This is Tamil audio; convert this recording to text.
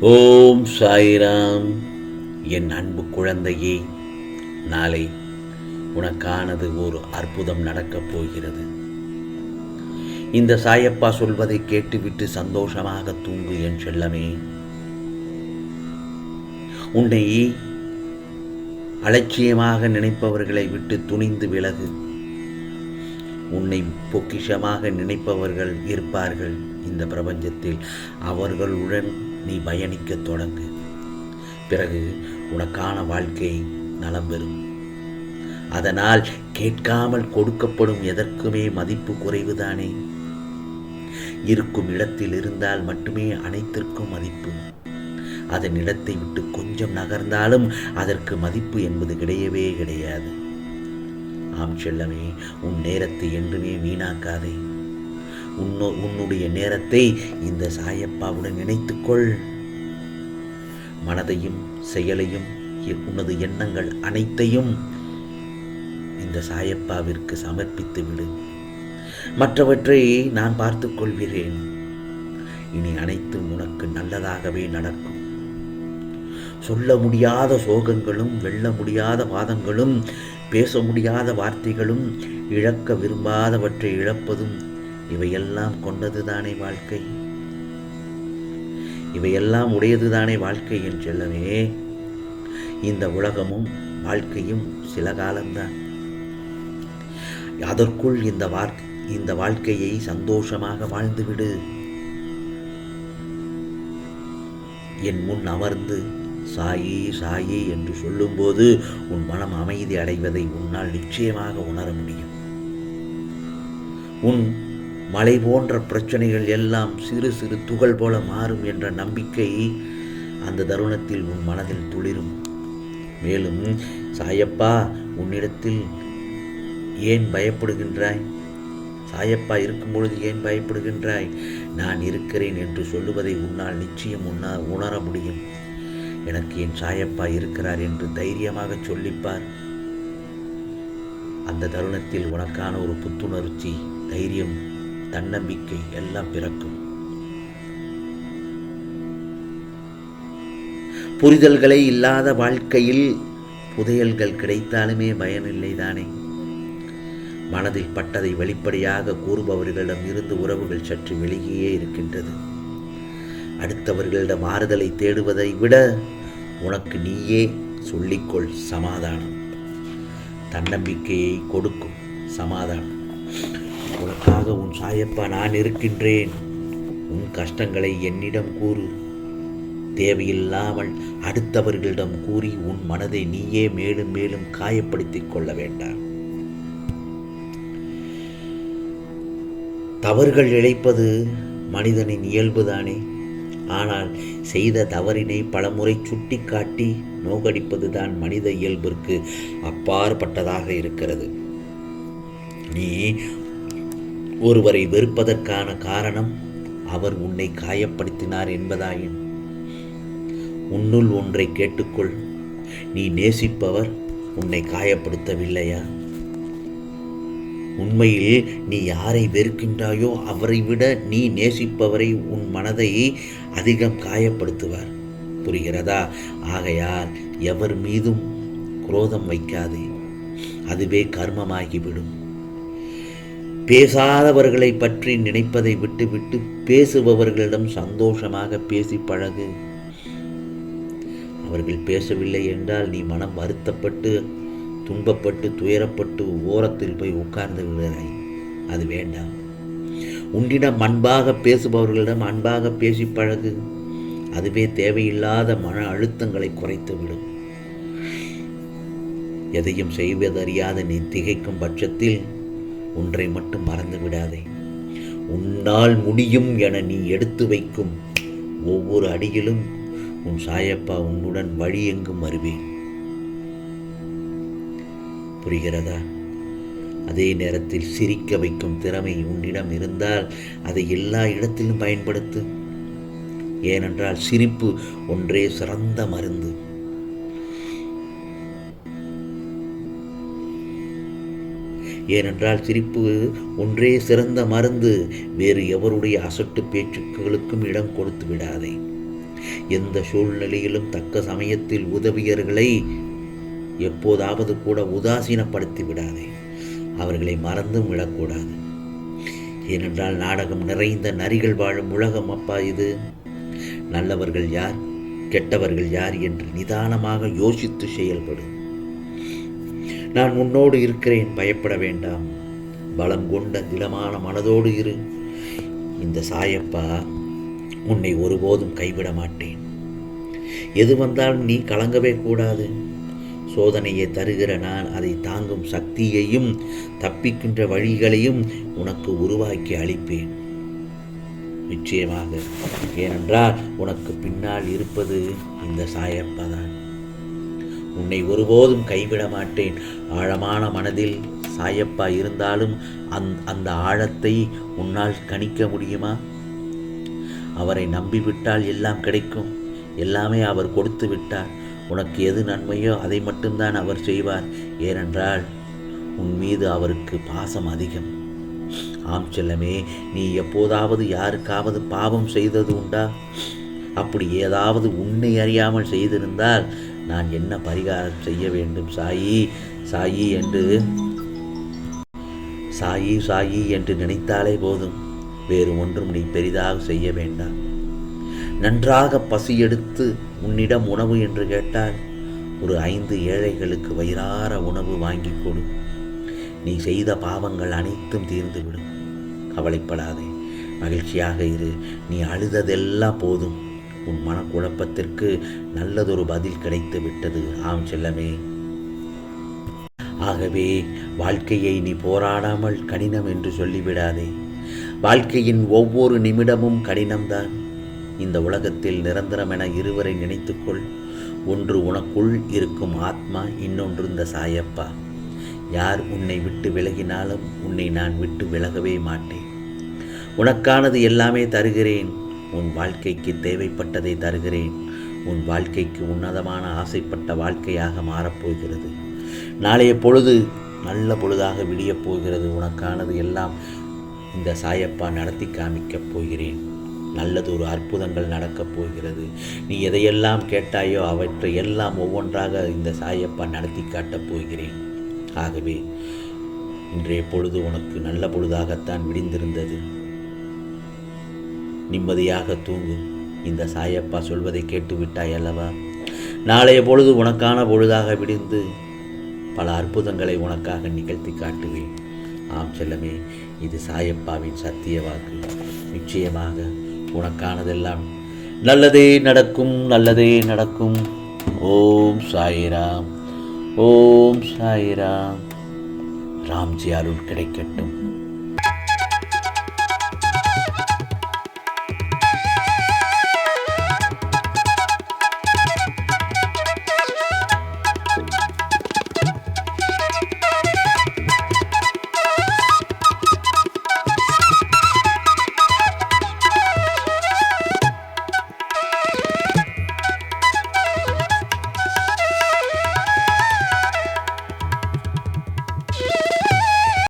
ஓம் சாய்ராம். என் அன்பு குழந்தையே நாளை உனக்கானது ஒரு அற்புதம் நடக்கப் போகிறது. இந்த சாயப்பா சொல்வதை கேட்டுவிட்டு சந்தோஷமாக தூங்கு என் செல்லமே. உன்னை அலட்சியமாக நினைப்பவர்களை விட்டு துணிந்து விலகு. உன்னை பொக்கிஷமாக நினைப்பவர்கள் இருப்பார்கள். இந்த பிரபஞ்சத்தில் அவர்களுடன் நீ பயணிக்கத் தொடங்கு. பிறகு உனக்கான வாழ்க்கை நலம் பெறும். அதனால் கேட்காமல் கொடுக்கப்படும் எதற்குமே மதிப்பு குறைவுதானே இருக்கும் இடத்தில் இருந்தால் மட்டுமே அனைத்திற்கும் மதிப்பு. அதன் இடத்தை விட்டு கொஞ்சம் நகர்ந்தாலும் அதற்கு மதிப்பு என்பது கிடையவே கிடையாது. ஆம் செல்லமே உன் நேரத்தை என்றுமே வீணாக்காதே. உன்னோ உன்னுடைய நேரத்தை இந்த சாயப்பாவுடன் நினைத்துக்கொள் மனதையும் செயலையும் உனது எண்ணங்கள் அனைத்தையும் இந்த சாயப்பாவிற்கு சமர்ப்பித்து விடு. மற்றவற்றை நான் பார்த்துக் கொள்கிறேன். இனி அனைத்தும் உனக்கு நல்லதாகவே நடக்கும். சொல்ல முடியாத சோகங்களும் வெல்ல முடியாத வாதங்களும் பேச முடியாத வார்த்தைகளும் இழக்க விரும்பாதவற்றை இழப்பதும் இவையெல்லாம் கொண்டதுதானே வாழ்க்கை? இவையெல்லாம் உடையதுதானே வாழ்க்கை என் செல்லமே. இந்த உலகமும் வாழ்க்கையும் சில காலம்தான். அதற்குள் இந்த வாழ்க்கை இந்த வாழ்க்கையை சந்தோஷமாக வாழ்ந்துவிடு. என் முன் அமர்ந்து சாயி சாயி என்று சொல்லும்போது உன் மனம் அமைதி அடைவதை உன்னால் நிச்சயமாக உணர முடியும். உன் மலை போன்ற பிரச்சனைகள் எல்லாம் சிறு சிறு துகள் போல மாறும் என்ற நம்பிக்கை அந்த தருணத்தில் உன் மனதில் துளிரும். மேலும் சாயப்பா உன்னிடத்தில் ஏன் பயப்படுகின்றாய்? சாயப்பா இருக்கும் பொழுது ஏன் பயப்படுகின்றாய்? நான் இருக்கிறேன் என்று சொல்லுவதை உன்னால் நிச்சயம் உன்னால் உணர முடியும். எனக்கு என் சாயப்பா இருக்கிறார் என்று தைரியமாக சொல்லிப்பார். அந்த தருணத்தில் உனக்கான ஒரு புத்துணர்ச்சி தைரியம் தன்னம்பிக்கை எல்லாம் பிறக்கும். புரிதல்களே இல்லாத வாழ்க்கையில் புதையல்கள் கிடைத்தாலுமே பயனில்லை தானே மனதில் பட்டதை வெளிப்படையாக கூறுபவர்களிடம் இருந்து உறவுகள் சற்று வெளியே இருக்கின்றது. அடுத்தவர்களிடம் ஆறுதலை தேடுவதை விட உனக்கு நீயே சொல்லிக்கொள் சமாதானம். தன்னம்பிக்கையை கொடுக்கும் சமாதானம். உனக்காக உன் சாயப்பா நான் இருக்கின்றேன். உன் கஷ்டங்களை என்னிடம் கூறு. தேவையில்லாமல் அடுத்தவர்களிடம் கூறி உன் மனதை நீயே மேலும் மேலும் காயப்படுத்திக் கொள்ள வேண்டாம். தவறுகள் இழைப்பது மனிதனின் இயல்புதானே ஆனால் செய்த தவறினை பலமுறை சுட்டிக்காட்டி நோகடிப்பதுதான் மனித இயல்பிற்கு அப்பாற்பட்டதாக இருக்கிறது. நீ ஒருவரை வெறுப்பதற்கான காரணம் அவர் உன்னை காயப்படுத்தினார் என்பதாயின். உன்னுள் ஒன்றை கேட்டுக்கொள். நீ நேசிப்பவர் உன்னை காயப்படுத்தவில்லையா? உண்மையில் நீ யாரை வெறுக்கின்றாயோ அவரை விட நீ நேசிப்பவரை உன் மனதை அதிகம் காயப்படுத்துவார். புரிகிறதா? ஆகையால் எவர் மீதும் குரோதம் வைக்காதே. அதுவே கர்மமாகிவிடும். பேசாதவர்களை பற்றி நினைப்பதை விட்டுவிட்டு பேசுபவர்களிடம் சந்தோஷமாக பேசி பழகு. அவர்கள் பேசவில்லை என்றால் நீ மனம் வருத்தப்பட்டு துன்பப்பட்டு துயரப்பட்டு ஓரத்தில் போய் உட்கார்ந்து விடுகிறாய் அது வேண்டாம். உன்னிடம் அன்பாக பேசுபவர்களிடம் அன்பாக பேசி பழகு. அதுவே தேவையில்லாத மன அழுத்தங்களை குறைத்துவிடும். எதையும் செய்வதறியாத நீ திகைக்கும் பட்சத்தில் ஒன்றை மட்டும் மறந்து விடாதே. உன்னால் முடியும் என நீ எடுத்து வைக்கும் ஒவ்வொரு அடியிலும் உன் சாயப்பா உன்னுடன் வழி எங்கும் வருவேன். புரிகிறதா? அதே நேரத்தில் சிரிக்க வைக்கும் திறமை உன்னிடம் இருந்தால் அதை எல்லா இடத்திலும் பயன்படுத்து. ஏனென்றால் சிரிப்பு ஒன்றே சிறந்த மருந்து. ஏனென்றால் சிரிப்பு ஒன்றே சிறந்த மருந்து. வேறு எவருடைய அசட்டு பேச்சுக்களுக்கும் இடம் கொடுத்து விடாதே. எந்த சூழ்நிலையிலும் தக்க சமயத்தில் உதவியர்களை எப்போதாவது கூட உதாசீனப்படுத்தி விடாதே. அவர்களை மறந்தும் விடக்கூடாது. ஏனென்றால் நாடகம் நிறைந்த நரிகள் வாழும் உலகம் அப்பா இது. நல்லவர்கள் யார் கெட்டவர்கள் யார் என்று நிதானமாக யோசித்து செயல்படும் நான் உன்னோடு இருக்கிறேன் பயப்பட வேண்டாம். பலம் கொண்ட திடமான மனதோடு இரு. இந்த சாயப்பா உன்னை ஒருபோதும் கைவிட மாட்டேன். எது வந்தாலும் நீ கலங்கவே கூடாது. சோதனையை தருகிற நான் அதை தாங்கும் சக்தியையும் தப்பிக்கின்ற வழிகளையும் உனக்கு உருவாக்கி அளிப்பேன். நிச்சயமாக ஏனென்றால் உனக்கு பின்னால் இருப்பது இந்த சாயப்பா தான். உன்னை ஒருபோதும் கைவிட மாட்டேன் ஆழமான மனதில் சாயப்பா இருந்தாலும் அந் அந்த ஆழத்தை உன்னால் கணிக்க முடியுமா? அவரை நம்பிவிட்டால் எல்லாம் கிடைக்கும். எல்லாமே அவர் கொடுத்து விட்டார். உனக்கு எது நன்மையோ அதை மட்டும்தான் அவர் செய்வார். ஏனென்றால் உன் மீது அவருக்கு பாசம் அதிகம். ஆம் செல்லமே நீ எப்போதாவது யாருக்காவது பாவம் செய்தது உண்டா? அப்படி ஏதாவது உன்னை அறியாமல் செய்திருந்தால் நான் என்ன பரிகாரம் செய்ய வேண்டும்? சாயி சாயி என்று சாயி சாயி என்று நினைத்தாலே போதும். வேறு ஒன்றும் நீ பெரிதாக செய்ய வேண்டாம். நன்றாக பசி எடுத்து உன்னிடம் உணவு என்று கேட்டால் ஒரு ஐந்து ஏழைகளுக்கு வயிறார உணவு வாங்கி கொடு. நீ செய்த பாவங்கள் அனைத்தும் தீர்ந்துவிடும். கவலைப்படாதே. மகிழ்ச்சியாக இரு. நீ அழுததெல்லாம் போதும். உன் மனக்குழப்பத்திற்கு நல்லதொரு பதில் கிடைத்து விட்டது. ஆம் செல்லமே. ஆகவே வாழ்க்கையை நீ போராடாமல் கடினம் என்று சொல்லிவிடாதே. வாழ்க்கையின் ஒவ்வொரு நிமிடமும் கடினம்தான். இந்த உலகத்தில் நிரந்தரம் என இருவரை நினைத்துக்கொள். ஒன்று உனக்குள் இருக்கும் ஆத்மா இன்னொன்று இந்த சாயப்பா. யார் உன்னை விட்டு விலகினாலும் உன்னை நான் விட்டு விலகவே மாட்டேன். உனக்கானது எல்லாமே தருகிறேன். உன் வாழ்க்கைக்கு தேவைப்பட்டதை தருகிறேன். உன் வாழ்க்கைக்கு உன்னதமான ஆசைப்பட்ட வாழ்க்கையாக மாறப்போகிறது. நாளைய பொழுது நல்ல பொழுதாக விடியப் போகிறது. உனக்கானது எல்லாம் இந்த சாயப்பா நடத்தி காமிக்கப் போகிறேன். நல்லதொரு அற்புதங்கள் நடக்கப் போகிறது. நீ எதையெல்லாம் கேட்டாயோ அவற்றை எல்லாம் ஒவ்வொன்றாக இந்த சாயப்பா நடத்தி காட்டப் போகிறேன். ஆகவே இன்றைய பொழுது உனக்கு நல்ல பொழுதாகத்தான் விடிந்திருந்தது. நிம்மதியாக தூங்கு இந்த சாயப்பா சொல்வதை கேட்டு விட்டாய் அல்லவா? நாளைய பொழுது உனக்கான பொழுதாக விடிந்து பல அற்புதங்களை உனக்காக நிகழ்த்தி காட்டுவேன். ஆம் செல்லமே இது சாயப்பாவின் சத்திய வாக்கு. நிச்சயமாக உனக்கானதெல்லாம் நல்லதே நடக்கும் நல்லதே நடக்கும். ஓம் சாயிராம் ஓம் சாயிராம். ராம்ஜி அருள் கிடைக்கட்டும்.